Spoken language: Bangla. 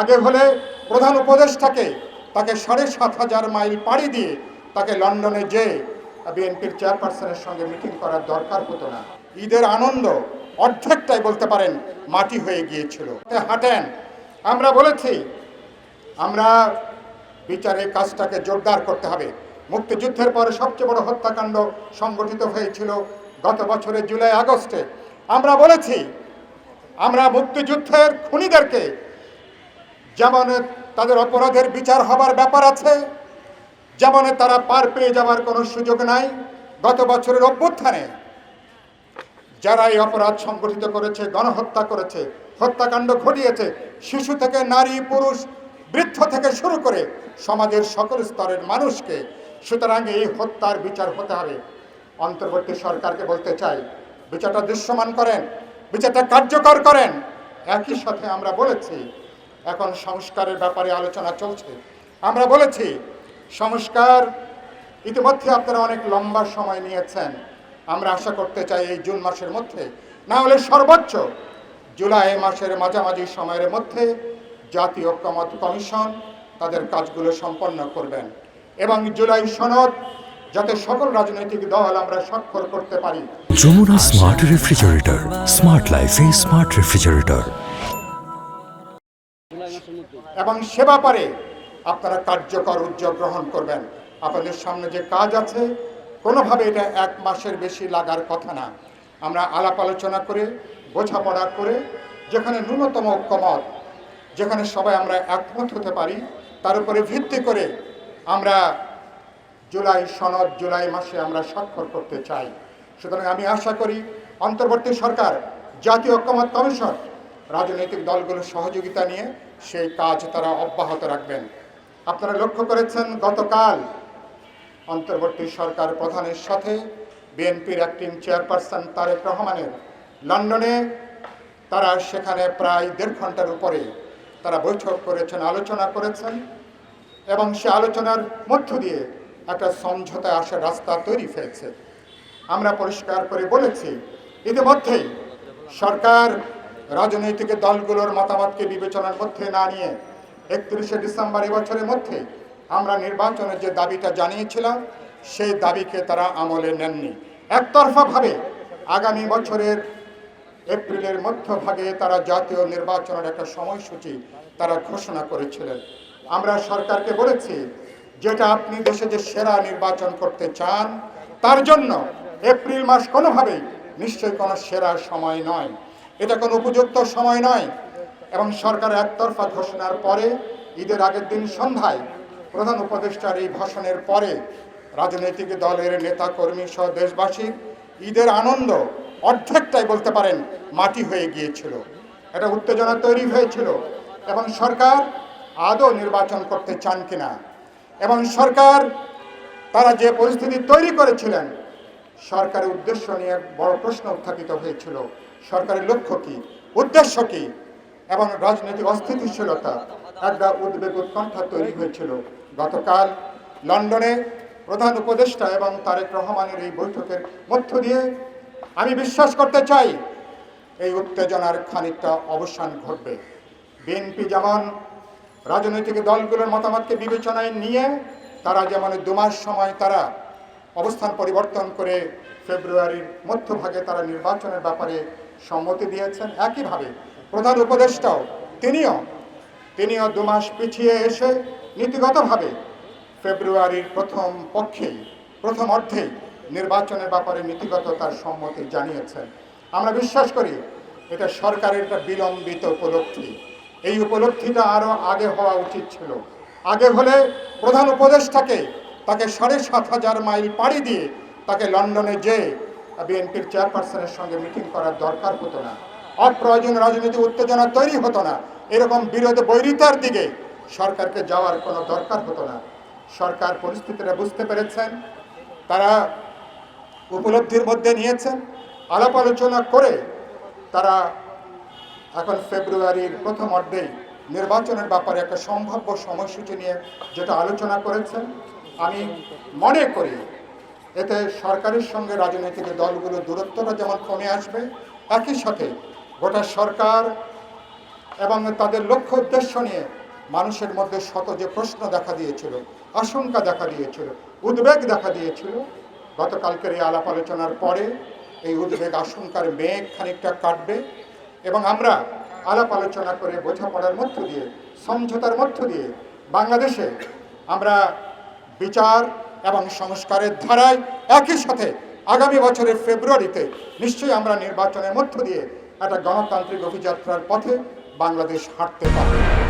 আগে হলে প্রধান উপদেষ্টাকে তাকে সাড়ে সাত হাজার মাইল পাড়ি দিয়ে তাকে লন্ডনে যে বিএনপির চেয়ারপারসনের সঙ্গে মিটিং করার দরকার হতো না। ঈদের আনন্দ অর্ধেকটাই বলতে পারেন মাটি হয়ে গিয়েছিল। হাঁটেন। আমরা বলেছি, আমরা বিচারের কাজটাকে জোরদার করতে হবে। মুক্তিযুদ্ধের পরে সবচেয়ে বড় হত্যাকাণ্ড সংগঠিত হয়েছিল গত বছরের জুলাই আগস্টে। আমরা বলেছি, আমরা মুক্তিযুদ্ধের খুনিদেরকে যেমন তাদের অপরাধের বিচার হবার ব্যাপার আছে, যেমন তারা পার পেয়ে যাওয়ার কোনো সুযোগ নাই। গত বছরের অভ্যুত্থানে যারা এই অপরাধ সংগঠিত করেছে, গণহত্যা করেছে, হত্যাকাণ্ড ঘটিয়েছে, শিশু থেকে নারী, পুরুষ, বৃদ্ধ থেকে শুরু করে সমাজের সকল স্তরের মানুষকে, সুতরাং এই হত্যার বিচার হতে হবে। অন্তর্বর্তী সরকারকে বলতে চাই, বিচারটা দৃশ্যমান করেন, বিচারটা কার্যকর করেন। একই সাথে আমরা বলেছি এখন সংস্কারের ব্যাপারে আলোচনা চলছে। আমরা বলেছি, সংস্কার ইতিমধ্যে আপনারা অনেক লম্বা সময় নিয়েছেন। আমরা আশা করতে চাই এই জুন মাসের মধ্যে, না হলে সর্বোচ্চ জুলাই মাসের মাঝামাঝি সময়ের মধ্যে জাতীয় ঐক্যমত কমিশন তাদের কাজগুলো সম্পন্ন করবেন এবং জুলাই সনদ যাতে সকল রাজনৈতিক দল আমরা স্বাক্ষর করতে পারি। যমুনা স্মার্ট রেফ্রিজারেটর স্মার্ট লাইফে স্মার্ট রেফ্রিজারেটর এবং সে ব্যাপারে আপনারা কার্যকর উদ্যোগ গ্রহণ করবেন। আপনাদের সামনে যে কাজ আছে, কোনোভাবে এটা এক মাসের বেশি লাগার কথা না। আমরা আলাপ আলোচনা করে, বোঝাপড়া করে, যেখানে ন্যূনতম ঐক্যমত, যেখানে সবাই আমরা একমত হতে পারি, তার উপরে ভিত্তি করে আমরা জুলাই সনদ জুলাই মাসে আমরা স্বাক্ষর করতে চাই। সুতরাং আমি আশা করি, অন্তর্বর্তী সরকার, জাতীয় ঐক্যমত কমিশন রাজনৈতিক দলগুলোর সহযোগিতা নিয়ে সেই কাজ তারা অব্যাহত রাখবেন। আপনারা লক্ষ্য করেছেন, গতকাল অন্তর্বর্তী সরকার প্রধানের সাথে বিএনপির অ্যাক্টিং চেয়ারপারসন তারেক রহমানের লন্ডনে। তারা সেখানে প্রায় দেড় ঘণ্টার উপরে তারা বৈঠক করেছেন, আলোচনা করেছেন এবং সে আলোচনার মধ্য দিয়ে একটা সমঝোতায় আসার রাস্তা তৈরি হয়েছে। আমরা পরিষ্কার করে বলেছি, ইতিমধ্যেই সরকার রাজনৈতিক দলগুলোর মতামতকে বিবেচনার মধ্যে না নিয়ে একত্রিশে ডিসেম্বর এবছরের মধ্যে আমরা নির্বাচনের যে দাবিটা জানিয়েছিলাম, সেই দাবিকে তারা আমলে নেননি। একতরফাভাবে আগামী বছরের এপ্রিলের মধ্যভাগে তারা জাতীয় নির্বাচনের একটা সময়সূচি তারা ঘোষণা করেছিলেন। আমরা সরকারকে বলেছি, যেটা আপনি দেশে যে সেরা নির্বাচন করতে চান, তার জন্য এপ্রিল মাস কোনোভাবেই নিশ্চয়ই কোনো সেরা সময় নয়। এটা কোনো উপযুক্ত সময় নয়। এবং সরকার একতরফা ঘোষণার পরে ঈদের আগের দিন সন্ধ্যায় প্রধান উপদেষ্টার এই ভাষণের পরে রাজনৈতিক দলের নেতা কর্মী সহ দেশবাসী ঈদের আনন্দ অর্ধেকটাই বলতে পারেন মাটি হয়ে গিয়েছিল। একটা উত্তেজনা তৈরি হয়েছিল। এবং সরকার আদৌ নির্বাচন করতে চান কিনা? এবং সরকার তারা যে পরিস্থিতি তৈরি করেছিলেন সরকারের উদ্দেশ্য নিয়ে বড় প্রশ্ন উত্থাপিত হয়েছিল। সরকারের লক্ষ্য কি? উদ্দেশ্য কি? এবং রাজনৈতিক অস্থিতিশীলতা একটা উদ্বেগ উৎকণ্ঠা তৈরি হয়েছিল। গতকাল লন্ডনে প্রধান উপদেষ্টা এবং তারেক রহমানের এই বৈঠকের মধ্য দিয়ে আমি বিশ্বাস করতে চাই, এই উত্তেজনার খানিকটা অবসান ঘটবে। বিএনপি যেমন রাজনৈতিক দলগুলোর মতামতকে বিবেচনায় নিয়ে, তারা যেমন দুমাস সময় তারা অবস্থান পরিবর্তন করে ফেব্রুয়ারির মধ্যভাগে তারা নির্বাচনের ব্যাপারে সম্মতি দিয়েছেন। একইভাবে প্রধান উপদেষ্টাও তিনিও তিনিও দু মাস পিছিয়ে এসে নীতিগতভাবে ফেব্রুয়ারির প্রথম পক্ষেই, প্রথম অর্ধেই নির্বাচনের ব্যাপারে নীতিগত তার সম্মতি জানিয়েছেন। আমরা বিশ্বাস করি এটা সরকারের একটা বিলম্বিত উপলব্ধি। এই উপলব্ধিটা আরও আগে হওয়া উচিত ছিল। আগে হলে প্রধান উপদেষ্টাকে তাকে সাড়ে সাত হাজার মাইল পাড়ি দিয়ে তাকে লন্ডনে যে বিএনপির চেয়ারপারসনের সঙ্গে মিটিং করার দরকার হতো না। অপ্রয়োজন রাজনৈতিক উত্তেজনা তৈরি হতো না। এরকম বিরোধ বৈরিতার দিকে সরকারকে যাওয়ার কোনো দরকার হতো না। সরকার পরিস্থিতিটা বুঝতে পেরেছেন। তারা উপলব্ধির মধ্যে নিয়েছেন। আলাপ আলোচনা করে তারা এখন ফেব্রুয়ারির প্রথম অর্ধেই নির্বাচনের ব্যাপারে একটা সম্ভাব্য সময়সূচি নিয়ে যেটা আলোচনা করেছেন। আমি মনে করি এতে সরকারের সঙ্গে রাজনৈতিক দলগুলোর দূরত্বটা যেমন কমে আসবে, একই সাথে গোটা সরকার এবং তাদের লক্ষ্য উদ্দেশ্য নিয়ে মানুষের মধ্যে শত যে প্রশ্ন দেখা দিয়েছিল, আশঙ্কা দেখা দিয়েছিল, উদ্বেগ দেখা দিয়েছিল, গতকালকের এই আলাপ আলোচনার পরে এই উদ্বেগ আশঙ্কার মেঘ খানিকটা কাটবে এবং আমরা আলাপ আলোচনা করে বোঝাপড়ার মধ্য দিয়ে, সমঝোতার মধ্য দিয়ে বাংলাদেশে আমরা বিচার এবং সংস্কারের ধারায় একই সাথে আগামী বছরের ফেব্রুয়ারিতে নিশ্চয়ই আমরা নির্বাচনের মধ্য দিয়ে একটা গণতান্ত্রিক অভিযাত্রার পথে বাংলাদেশ হাঁটতে পারবে।